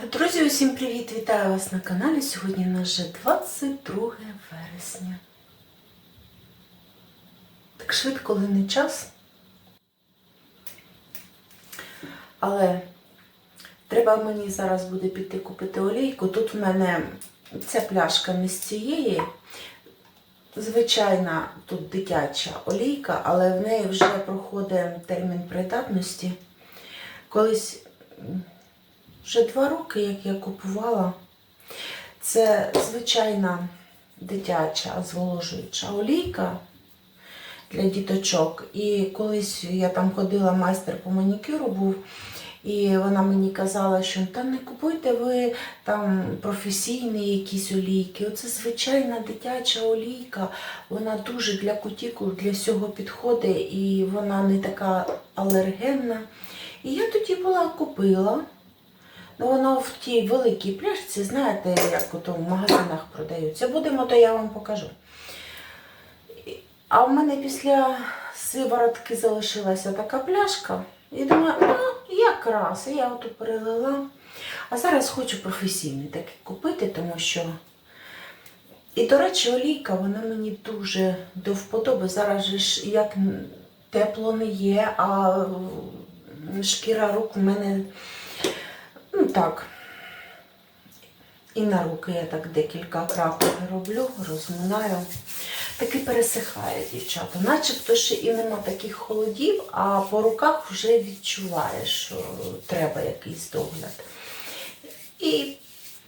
Друзі, усім привіт! Вітаю вас на каналі. Сьогодні у нас вже 22 вересня. Так швидко лине час. Але треба мені зараз буде піти купити олійку. Тут в мене ця пляшка не з цієї. Звичайна тут дитяча олійка, але в неї вже проходить термін придатності. Колись вже два роки, як я купувала. Це звичайна дитяча зволожуюча олійка для діточок. І колись я там ходила, майстер по манікюру був, і вона мені казала, що та не купуйте ви там професійні якісь олійки. Оце звичайна дитяча олійка, вона дуже для кутікул, для всього підходить, і вона не така алергенна. І я тоді була купила. Ну, воно в тій великій пляшці, знаєте, як ото в магазинах продаються. Будемо, то я вам покажу. А в мене після сиворотки залишилася така пляшка. І думаю, ну, якраз, я ото перелила. А зараз хочу професійний такий купити, тому що. І, до речі, олійка, вона мені дуже до вподоби. Зараз ж як тепло не є, а шкіра рук в мене Ну так. І на руки я так декілька крапок роблю, розминаю. Таки пересихає, дівчата. Начебто ще і нема таких холодів, а по руках вже відчуваєш, що треба якийсь догляд. І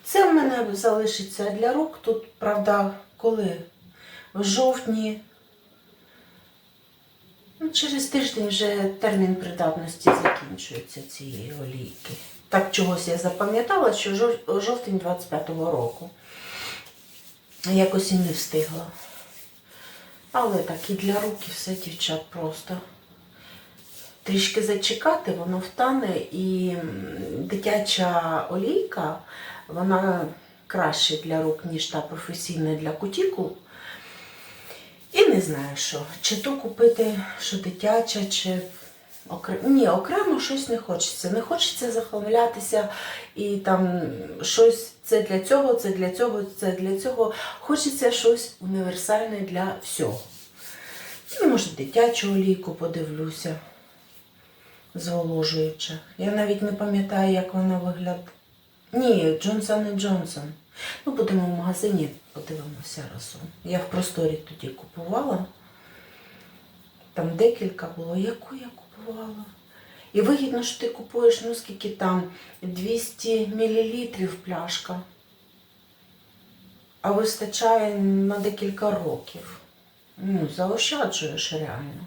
це в мене залишиться для рук. Тут, правда, коли в жовтні, ну, через тиждень вже термін придатності закінчується цієї олійки. Так чогось я запам'ятала, що жовтень 25-го року. Якось і не встигла. Але так і для рук і все, дівчат, просто. Трішки зачекати, воно втане, і дитяча олійка, вона краще для рук, ніж та професійна для кутікул. І не знаю, що. Чи то купити, що дитяча, чи окремо. Ні, окремо щось не хочеться. Не хочеться захламлятися і там щось це для цього, це для цього, це для цього. Хочеться щось універсальне для всього. Ну, може, дитячу олійку подивлюся, зволожуюча. Я навіть не пам'ятаю, як вона виглядає. Ні, Джонсон і Джонсон. Ну, будемо в магазині, подивимося разом. Я в просторі тоді купувала. Там декілька було. Яку я купувала? І вигідно, що ти купуєш, ну скільки там 200 мл пляшка. А вистачає на декілька років. Ну, заощаджуєш реально.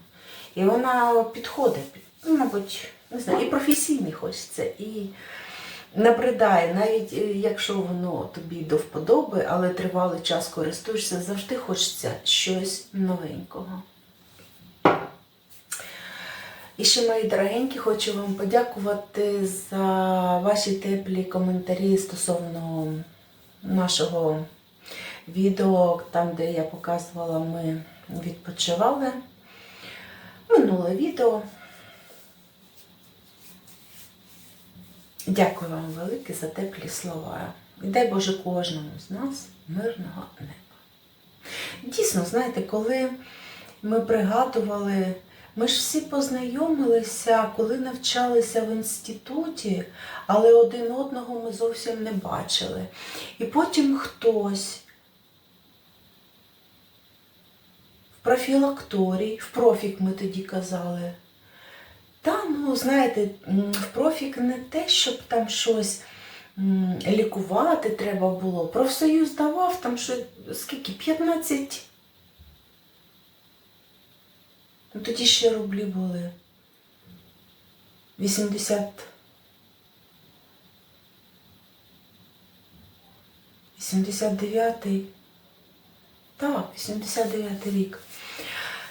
І вона підходить, ну, мабуть, не знаю, і професійний хочеться, і набридає, навіть е, якщо воно тобі до вподоби, але тривалий час користуєшся, завжди хочеться щось новенького. І ще, мої дорогенькі, хочу вам подякувати за ваші теплі коментарі стосовно нашого відео, там, де я показувала, ми відпочивали. Минуле відео. Дякую вам велике за теплі слова. І дай Боже кожному з нас мирного неба. Дійсно, знаєте, коли ми пригадували, ми ж всі познайомилися, коли навчалися в інституті, але один одного ми зовсім не бачили. І потім хтось в профілакторій, в профік ми тоді казали. Та, ну, знаєте, в профік не те, щоб там щось лікувати треба було. Профсоюз давав там що, скільки? 15. Ну, тоді ще рублі були. 80. 89-й. Так, 89-й рік.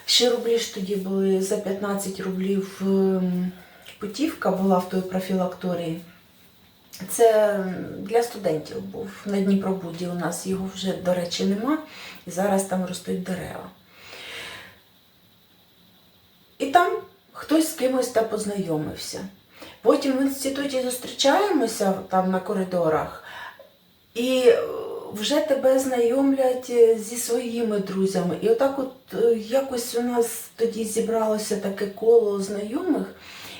Ще рублі ж тоді були за 15 рублів ем, путівка була в той профілакторії. Це для студентів був на Дніпробуді. У нас його вже, до речі, нема. І зараз там ростуть дерева. І там хтось з кимось та познайомився. Потім в інституті зустрічаємося там на коридорах, і е, вже тебе знайомлять е, зі своїми друзями. І отак от е, якось у нас тоді зібралося таке коло знайомих.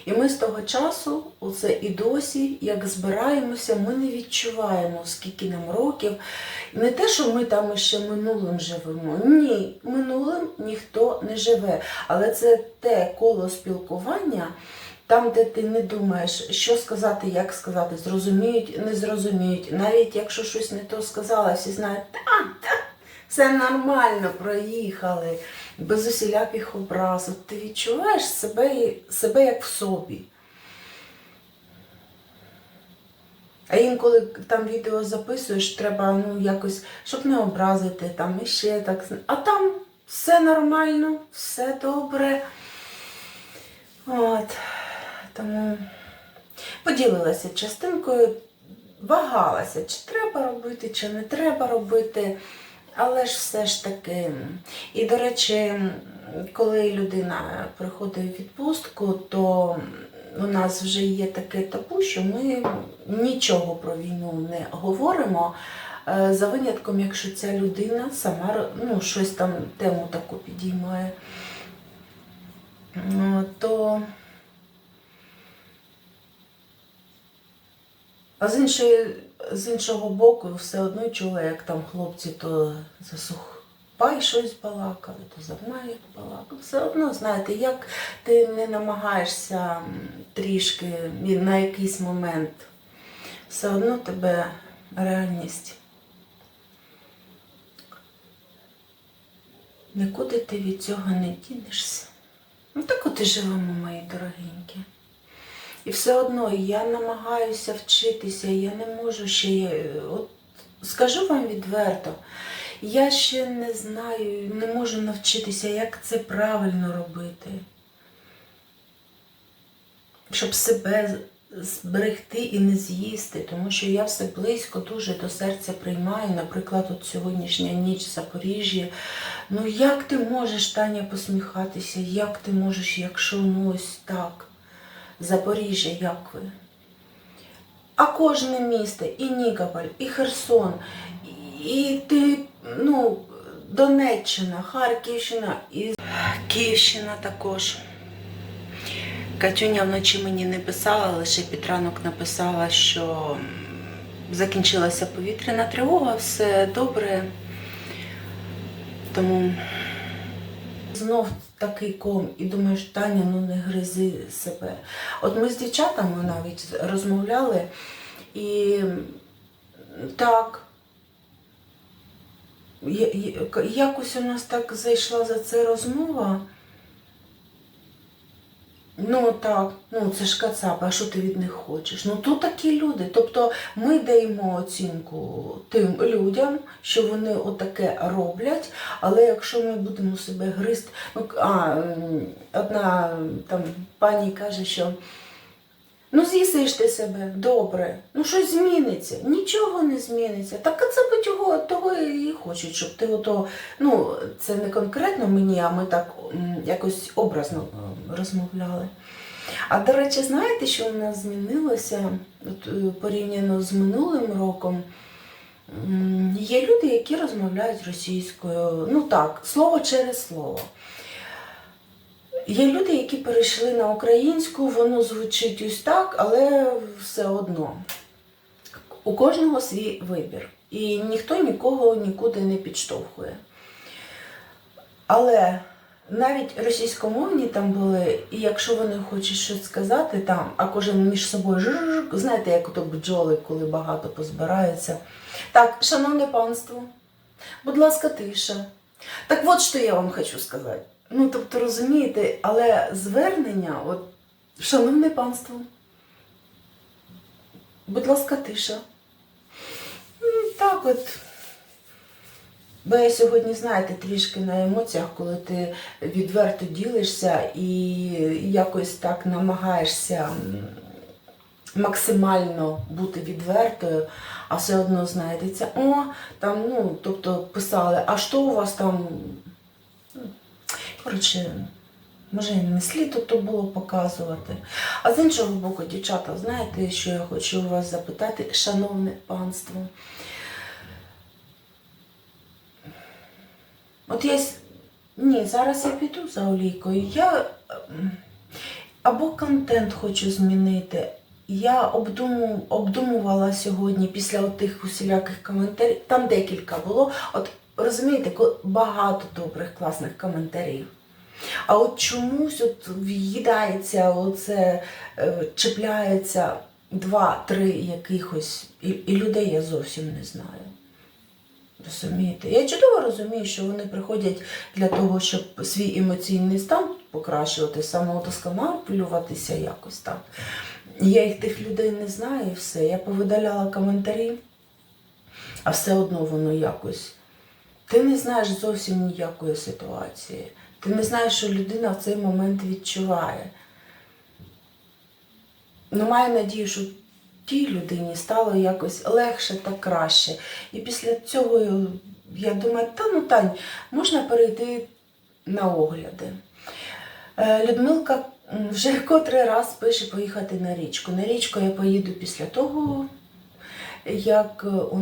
І ми з того часу, оце і досі, як збираємося, ми не відчуваємо, скільки нам років. Не те, що ми там ще минулим живемо. Ні, минулим ніхто не живе. Але це те коло спілкування, там, де ти не думаєш, що сказати, як сказати, зрозуміють, не зрозуміють. Навіть якщо щось не то сказала, всі знають, та, та, все нормально, проїхали, без усіляких образ. От Ти відчуваєш себе, себе як в собі. А інколи там відео записуєш, треба ну, якось, щоб не образити, там іще так. А там все нормально, все добре. От. Тому поділилася частинкою, вагалася, чи треба робити, чи не треба робити. Але ж все ж таки. І, до речі, коли людина приходить в відпустку, то у нас вже є таке табу, що ми нічого про війну не говоримо. е, За винятком, якщо ця людина сама ну, щось там тему таку підіймає, Ну, то А з, іншої, з іншого боку, все одно чула, як там хлопці то за сухпай щось балакали, то за має балакали. Все одно, знаєте, як ти не намагаєшся трішки на якийсь момент, все одно тебе реальність. Нікуди ти від цього не дінешся. Ну так от і живемо, мої дорогенькі. І все одно я намагаюся вчитися, я не можу ще. е, От скажу вам відверто, я ще не знаю, не можу навчитися, як це правильно робити. Щоб себе зберегти і не з'їсти, тому що я все близько дуже до серця приймаю. Наприклад, от сьогоднішня ніч в Запоріжжі. Ну як ти можеш, Таня, посміхатися? Як ти можеш, якщо ну ось так? Запоріжжя, як ви? А кожне місто, і Нікополь, і Херсон, і ти, ну, Донеччина, Харківщина, і Київщина також. Катюня вночі мені не писала, лише під ранок написала, що закінчилася повітряна тривога, все добре. Тому знов такий ком, і думаєш, Таня, ну не гризи себе. От ми з дівчатами навіть розмовляли, і так. Якось у нас так зайшла за це розмова. Ну так, ну це ж кацапи, а що ти від них хочеш? Ну то такі люди. Тобто ми даємо оцінку тим людям, що вони отаке роблять, але якщо ми будемо себе гризти, ну а одна там пані каже, що ну з'їсиш ти себе добре, ну щось зміниться, нічого не зміниться. Так кацапи того, того і хочуть, щоб ти ото, ну це не конкретно мені, а ми так якось образно розмовляли. А до речі, знаєте, що у нас змінилося от, е, порівняно з минулим роком? Є люди, які розмовляють російською, ну так, слово через слово. Є люди, які перейшли на українську, воно звучить ось так, але все одно. У кожного свій вибір. І ніхто нікого нікуди не підштовхує. Але навіть російськомовні там були, і якщо вони хочуть щось сказати там, а кожен між собою жужж, знаєте, як ото бджоли, коли багато позбираються. Так, шановне панство, будь ласка, тиша. Так от що я вам хочу сказати. Ну, тобто, розумієте, але звернення, от, шановне панство, будь ласка, тиша. Так от. Бо я сьогодні, знаєте, трішки на емоціях, коли ти відверто ділишся і якось так намагаєшся максимально бути відвертою, а все одно знайдеться, о, там, ну, тобто писали, а що у вас там? Ну, Коротше, Може, не слід то було показувати. А з іншого боку, дівчата, знаєте, що я хочу у вас запитати, шановне панство? От я ні, зараз я піду за олійкою. Я ем, або контент хочу змінити. Я обдуму, обдумувала сьогодні після тих усіляких коментарів. Там декілька було. От розумієте, багато добрих, класних коментарів. А от чомусь от в'їдається, оце е, чіпляється два-три якихось, і, і людей я зовсім не знаю. Розумієте? Я чудово розумію, що вони приходять для того, щоб свій емоційний стан покращувати, самоудосконалюватися якось так. Я їх тих людей не знаю і все. Я повидаляла коментарі, а все одно воно якось. Ти не знаєш зовсім ніякої ситуації. Ти не знаєш, що людина в цей момент відчуває. Ну, маю надію, що тій людині стало якось легше та краще. І після цього я думаю, та ну Тань, можна перейти на огляди. Е, Людмилка вже котрий раз пише поїхати на річку. На річку я поїду після того, як е,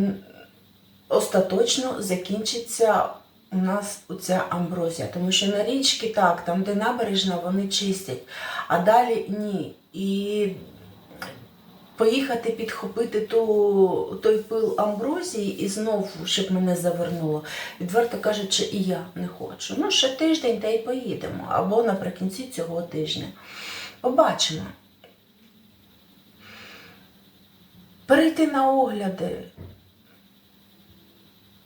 остаточно закінчиться у нас оця амброзія. Тому що на річки так, там, де набережна, вони чистять, а далі ні. І поїхати підхопити ту, той пил амброзії і знову, щоб мене завернуло. Відверто кажучи, і я не хочу. Ну, ще тиждень та й поїдемо, або наприкінці цього тижня. Побачимо. Перейти на огляди.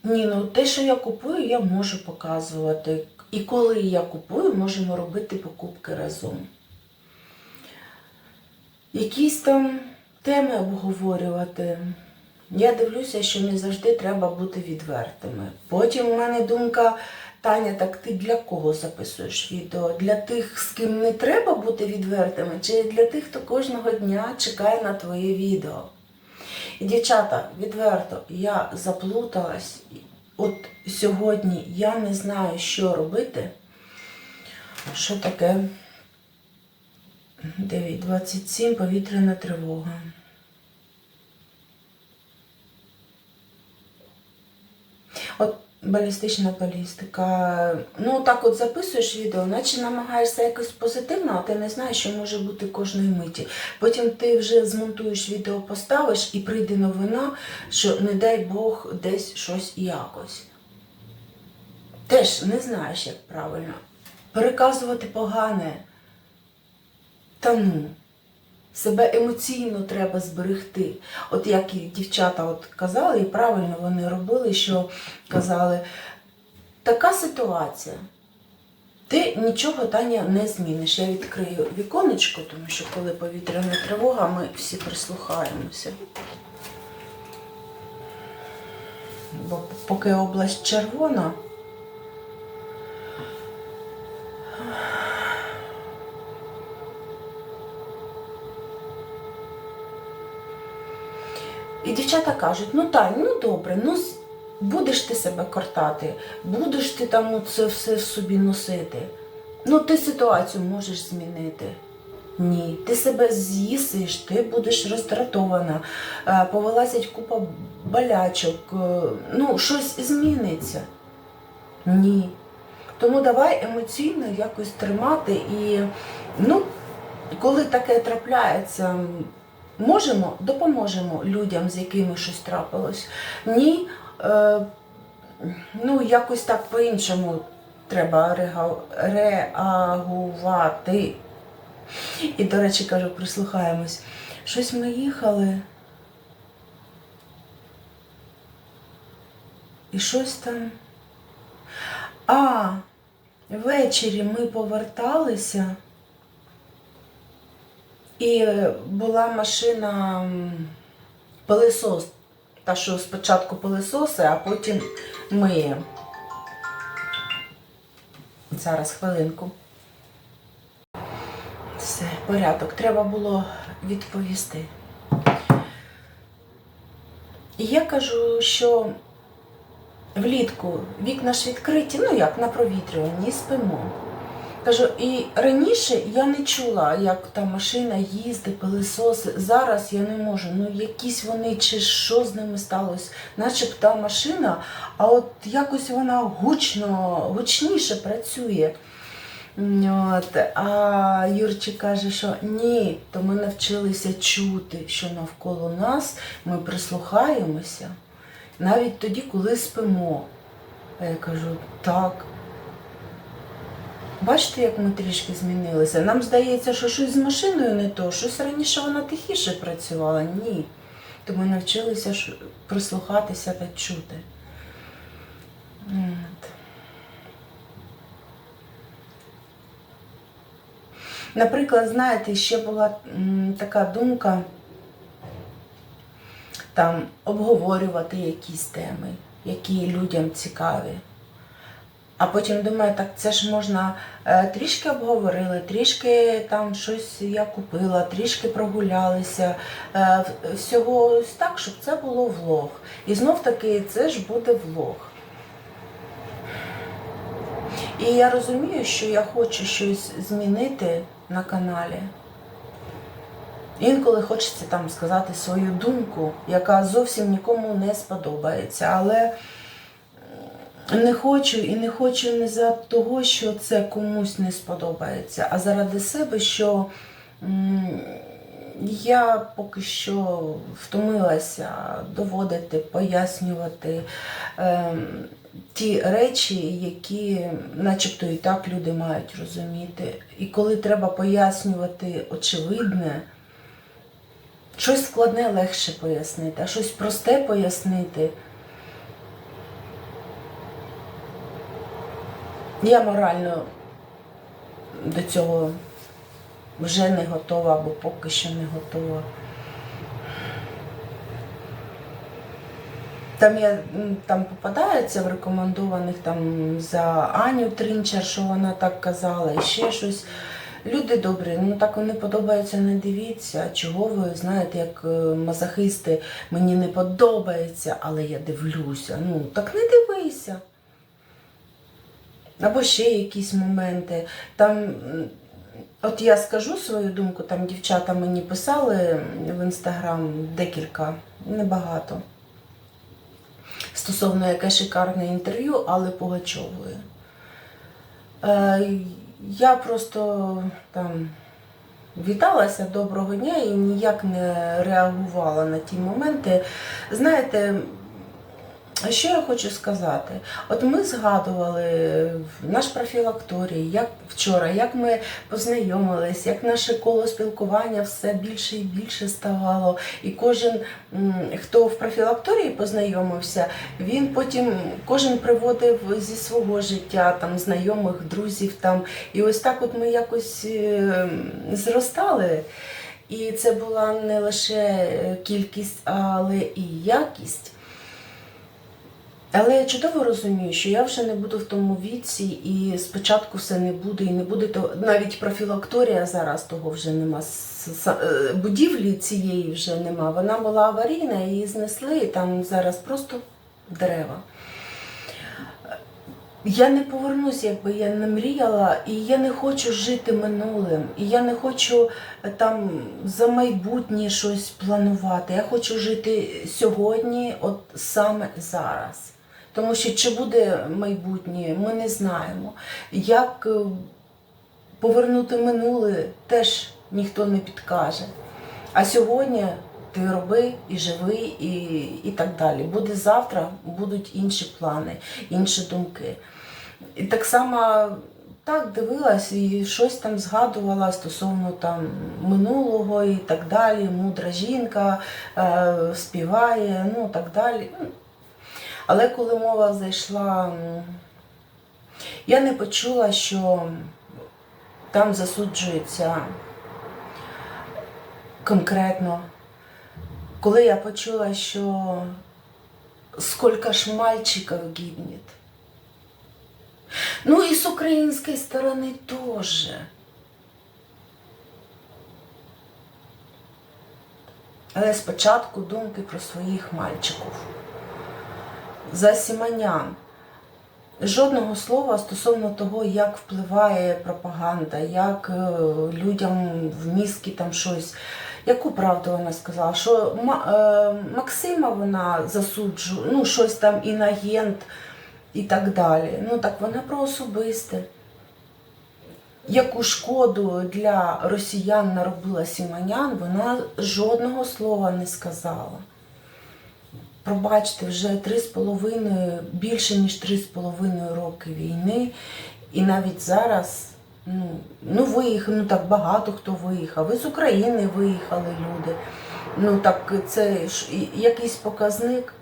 Ні, ну те, що я купую, я можу показувати. І коли я купую, можемо робити покупки разом. Якісь там теми обговорювати. Я дивлюся, що не завжди треба бути відвертими. Потім у мене думка, Таня, так ти для кого записуєш відео? Для тих, з ким не треба бути відвертими, чи для тих, хто кожного дня чекає на твоє відео? І, дівчата, відверто, я заплуталась. От сьогодні я не знаю, що робити. Що таке 9.27 повітряна тривога. От балістична балістика. Ну, так от записуєш відео, наче намагаєшся якось позитивно, а ти не знаєш, що може бути кожної миті. Потім ти вже змонтуєш відео, поставиш і прийде новина, що не дай Бог десь щось якось. Теж не знаєш, як правильно. Переказувати погане. Та ну, себе емоційно треба зберегти. От як і дівчата от казали, і правильно вони робили, що казали, така ситуація. Ти нічого Таня не зміниш. Я відкрию віконечко, тому що коли повітряна тривога, ми всі прислухаємося. Бо поки область червона. І дівчата кажуть, ну Тань, ну добре, ну будеш ти себе картати, будеш ти там це все собі носити. Ну ти ситуацію можеш змінити. Ні, ти себе з'їсиш, ти будеш роздратована, е, повилазять купа болячок, е, ну щось зміниться. Ні. Тому давай емоційно якось тримати і, ну, коли таке трапляється, можемо, допоможемо людям, з якими щось трапилось. Ні, е, ну якось так по-іншому треба реагувати. І, до речі, кажу, прислухаємось. Щось ми їхали. І щось там. А, ввечері ми поверталися. І була машина пилисос. Та, що спочатку пилисоси, а потім миє. Зараз хвилинку. Все, порядок. Треба було відповісти. І я кажу, що влітку вікна ж відкриті, ну як на провітрюванні, спимо. Кажу, і раніше я не чула, як та машина їздить, пилисоси. Зараз я не можу. Ну, якісь вони чи що з ними сталося, начебто та машина, а от якось вона гучно, гучніше працює. От. А Юрчик каже, що ні, то ми навчилися чути, що навколо нас ми прислухаємося навіть тоді, коли спимо. А я кажу, так. Бачите, як ми трішки змінилися. Нам здається, що щось з машиною не то, щось раніше вона тихіше працювала. Ні. То ми навчилися прислухатися та чути. Наприклад, знаєте, ще була така думка там обговорювати якісь теми, які людям цікаві. А потім думаю, так це ж можна е, трішки обговорили, трішки там щось я купила, трішки прогулялися. Е, всього так, щоб це було влог. І знов таки це ж буде влог. І я розумію, що я хочу щось змінити на каналі. Інколи хочеться там сказати свою думку, яка зовсім нікому не сподобається. Але не хочу і не хочу не за того, що це комусь не сподобається, а заради себе, що я поки що втомилася доводити, пояснювати ем, ті речі, які начебто і так люди мають розуміти. І коли треба пояснювати очевидне, щось складне легше пояснити, а щось просте пояснити. Я морально до цього вже не готова або поки що не готова. Там я там попадається в рекомендованих там за Аню Тринчер, що вона так казала, і ще щось. Люди добрі, ну так не подобається, не дивіться. Чого ви знаєте, як е, мазохисти, мені не подобається, але я дивлюся. Ну так не дивися. Або ще якісь моменти. Там, от я скажу свою думку, там дівчата мені писали в інстаграм декілька, небагато. Стосовно яке шикарне інтерв'ю, але Пугачової. Е, я просто там віталася доброго дня і ніяк не реагувала на ті моменти. Знаєте, що я хочу сказати? От ми згадували наш профілакторій, як вчора, як ми познайомились, як наше коло спілкування все більше і більше ставало. І кожен, хто в профілакторії познайомився, він потім кожен приводив зі свого життя, там знайомих, друзів там. І ось так от ми якось е, зростали. І це була не лише кількість, але і якість. Але я чудово розумію, що я вже не буду в тому віці, і спочатку все не буде, і не буде то навіть профілакторія зараз того вже нема. Е, Будівлі цієї вже нема. Вона була аварійна, її знесли, і там зараз просто дерева. Я не повернусь, якби я не мріяла, і я не хочу жити минулим, і я не хочу е, там за майбутнє щось планувати. Я хочу жити сьогодні, от саме зараз. Тому що чи буде майбутнє, ми не знаємо. Як е, повернути минуле, теж ніхто не підкаже. А сьогодні ти роби і живи, і, і так далі. Буде завтра, будуть інші плани, інші думки. І так само так дивилась і щось там згадувала стосовно там минулого і так далі. Мудра жінка е, співає, ну так далі. Але коли мова зайшла, я не почула, що там засуджується конкретно. Коли я почула, що сколько ж мальчиков гибнет. Ну и с украинской стороны тоже. Але спочатку думки про своїх мальчиків. За Сіманян. Жодного слова стосовно того, як впливає пропаганда, як е, людям в мізки там щось. Яку правду вона сказала? Що е, Максима вона засуджує, ну щось там інагент і так далі. Ну так вона про особисте. Яку шкоду для росіян наробила Сіманян, вона жодного слова не сказала. Пробачте, вже три з половиною, більше ніж три з половиною роки війни, і навіть зараз ну, ну виїхали, ну так багато хто виїхав. І з України виїхали люди. Ну так це ж якийсь показник.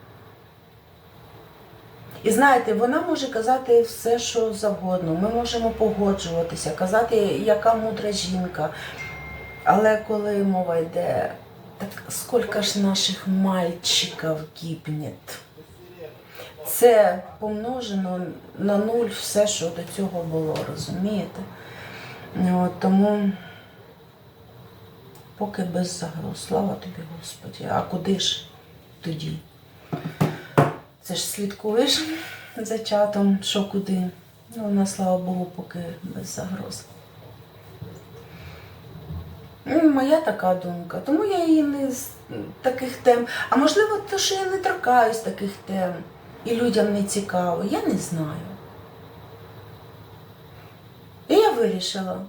І знаєте, вона може казати все, що завгодно. Ми можемо погоджуватися, казати, яка мудра жінка. Але коли мова йде, так скільки ж наших мальчиків гибне? Це помножено на нуль все, що до цього було, розумієте? От, тому поки без загроз. Слава тобі, Господі. А куди ж тоді? Це ж слідкуєш за чатом, що куди. Ну, вона, слава Богу, поки без загроз. Ну, Моя така думка. Тому я її не з таких тем. А можливо, те, що я не торкаюсь таких тем і людям не цікаво, я не знаю. І я вирішила,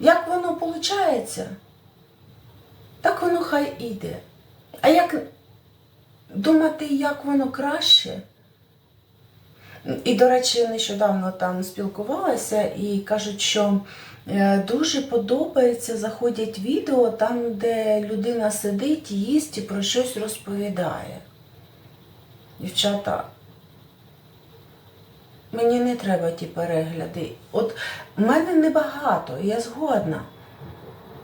як воно виходить, так воно хай іде. А як думати, як воно краще. І, до речі, нещодавно там спілкувалася і кажуть, що дуже подобається, заходять відео там, де людина сидить, їсть і про щось розповідає. Дівчата, мені не треба ті перегляди. От в мене небагато, я згодна.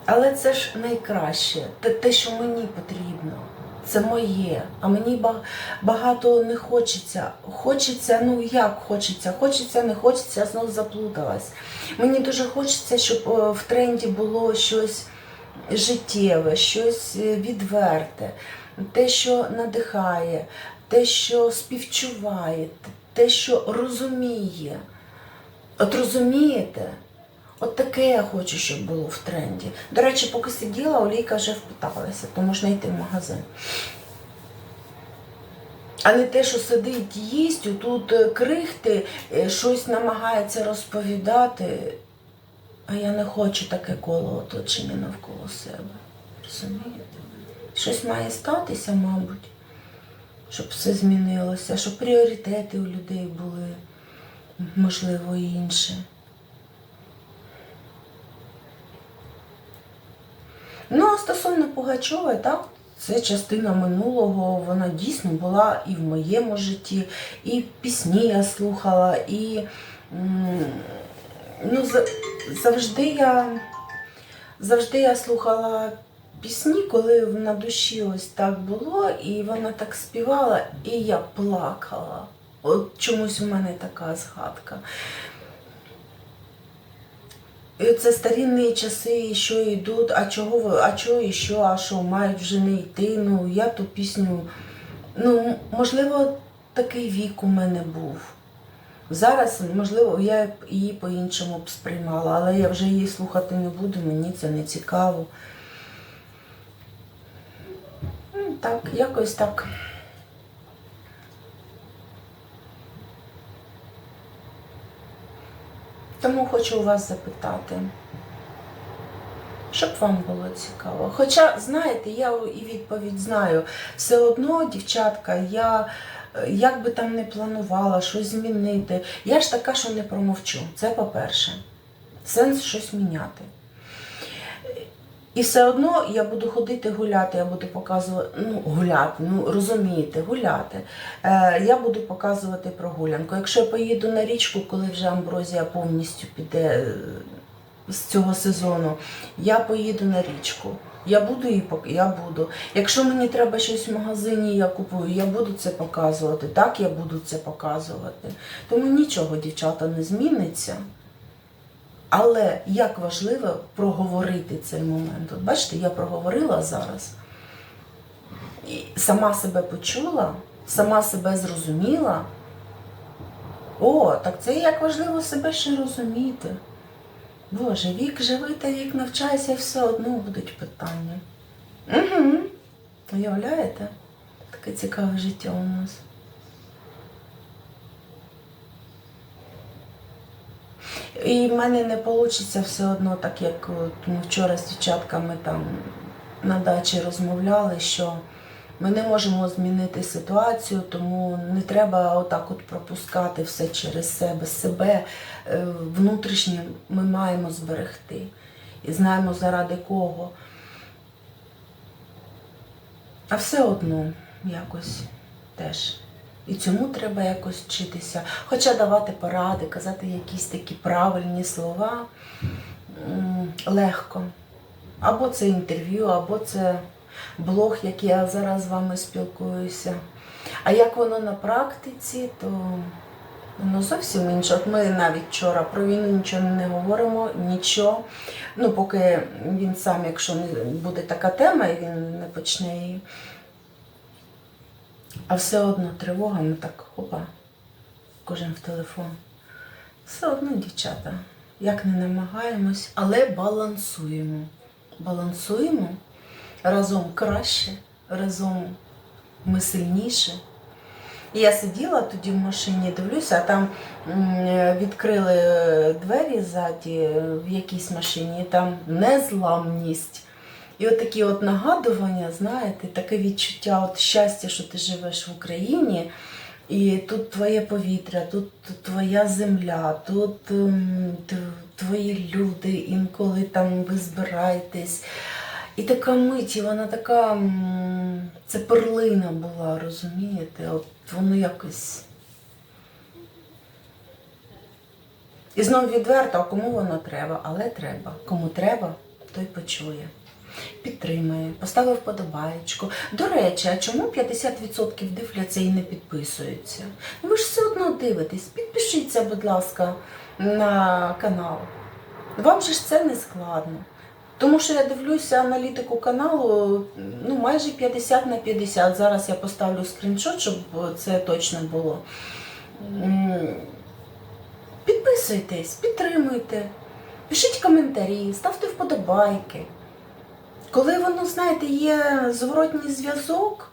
Але це ж найкраще, те, те, що мені потрібно. Це моє, а мені багато не хочеться. Хочеться, ну як хочеться, хочеться, не хочеться, я знову заплуталась. Мені дуже хочеться, щоб е, в тренді було щось життєве, щось е, відверте, те, що надихає, те, що співчуває, те, що розуміє. От розумієте? От таке я хочу, щоб було в тренді. До речі, поки сиділа, Олійка вже впиталася, то можна йти в магазин. А не те, що сидить, їсть, тут е, крихти, е, щось намагається розповідати. А я не хочу таке коло оточення навколо себе. Розумієте? Щось має статися, мабуть, щоб все змінилося, щоб пріоритети у людей були, можливо, інші. Ну, а стосовно Пугачової, так, це частина минулого, вона дійсно була і в моєму житті, і пісні я слухала, і ну, завжди я завжди я слухала пісні, коли на душі ось так було, і вона так співала, і я плакала. От чомусь у мене така згадка. І це старінні часи, що йдуть, а чого а чого і що, а що мають вже не йти. Ну, я ту пісню, ну, можливо, такий вік у мене був. Зараз, можливо, я її по-іншому б сприймала, але я вже її слухати не буду, мені це не цікаво. Ну, Так, якось так. Тому хочу у вас запитати, щоб вам було цікаво. Хоча, знаєте, я і відповідь знаю. Все одно, дівчатка, я е, як би там не планувала щось змінити, я ж така, що не промовчу. Це по-перше. Сенс щось міняти. І все одно я буду ходити гуляти, я буду показувати, ну, гуляти, ну розумієте, гуляти. Е, я буду показувати прогулянку. Якщо я поїду на річку, коли вже амброзія повністю піде е, з цього сезону, я поїду на річку. Я буду пок- я буду. Якщо мені треба щось в магазині, я купую, я буду це показувати. Так, я буду це показувати. Тому нічого, дівчата, не зміниться. Але як важливо проговорити цей момент. От бачите, я проговорила зараз, і сама себе почула, сама себе зрозуміла, О, так це як важливо себе ще розуміти. Боже, вік живи та вік навчайся, і все одно будуть питання. Угу. Уявляєте? Таке цікаве життя у нас. І в мене не вийде все одно, так як от ми вчора з дівчатками там на дачі розмовляли, що ми не можемо змінити ситуацію, тому не треба отак от пропускати все через себе. Себе е, внутрішнє ми маємо зберегти. І знаємо заради кого. А все одно якось теж. І цьому треба якось вчитися. Хоча давати поради, казати якісь такі правильні слова легко. Або це інтерв'ю, або це блог, як я зараз з вами спілкуюся. А як воно на практиці, то воно зовсім інше. От ми навіть вчора про війну нічого не говоримо, нічого. Ну, поки він сам, якщо не буде така тема, і він не почне її. А все одно тривога, ми так опа, кожен в телефон. Все одно, дівчата, як не намагаємось, але балансуємо. Балансуємо разом краще, разом ми сильніше. І я сиділа тоді в машині, дивлюся, а там відкрили двері ззаді в якійсь машині, там незламність. І от такі от нагадування, знаєте, таке відчуття от щастя, що ти живеш в Україні, і тут твоє повітря, тут твоя земля, тут ем, твої люди, інколи там ви збираєтесь. І така мить, і вона така, це перлина була, розумієте? От воно якось. І знову відверто, а кому воно треба, але треба. Кому треба, той почує. Підтримає, поставив вподобаєчку. До речі, а чому 50% дивляться і не підписуються? Ну ви ж все одно дивитесь. Підпишіться, будь ласка, на канал. Вам же ж це не складно. Тому що я дивлюся аналітику каналу, ну майже 50 на 50. Зараз я поставлю скріншот, щоб це точно було. Підписуйтесь, підтримуйте, пишіть коментарі, ставте вподобайки. Коли воно, знаєте, є зворотній зв'язок,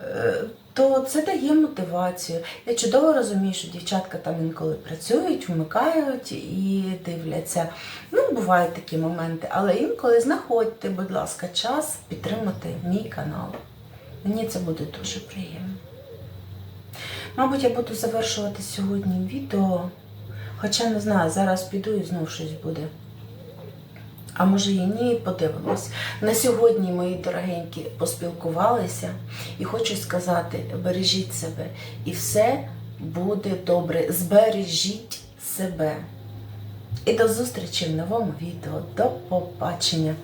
е, то це дає мотивацію. Я чудово розумію, що дівчатка там інколи працюють, вмикають і дивляться. Ну, бувають такі моменти, але інколи знаходьте, будь ласка, час підтримати мій канал. Мені це буде дуже приємно. Мабуть, я буду завершувати сьогодні відео, хоча не знаю, зараз піду і знов щось буде. А може і ні, подивимось. На сьогодні, мої дорогенькі, поспілкувалися і хочу сказати: бережіть себе, і все буде добре. Збережіть себе. І до зустрічі в новому відео. До побачення.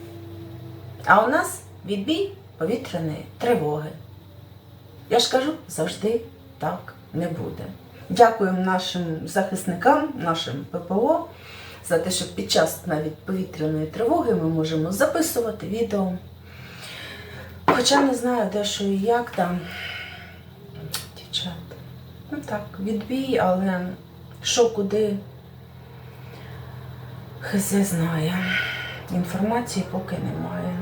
А у нас відбій повітряної тривоги. Я ж кажу, завжди так не буде. Дякуємо нашим захисникам, нашим ППО за те, що під час навіть повітряної тривоги ми можемо записувати відео. Хоча не знаю, де що і як там. Дівчат. Ну так, відбій, але що куди, хз знає. Інформації поки немає.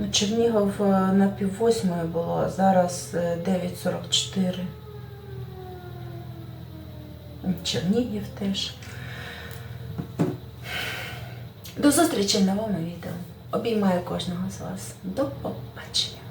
Ну, Чернігов е, на пів восьмої було, а зараз е, 9.44. Чернігів теж. До зустрічі в новому відео. Обіймаю кожного з вас. До побачення.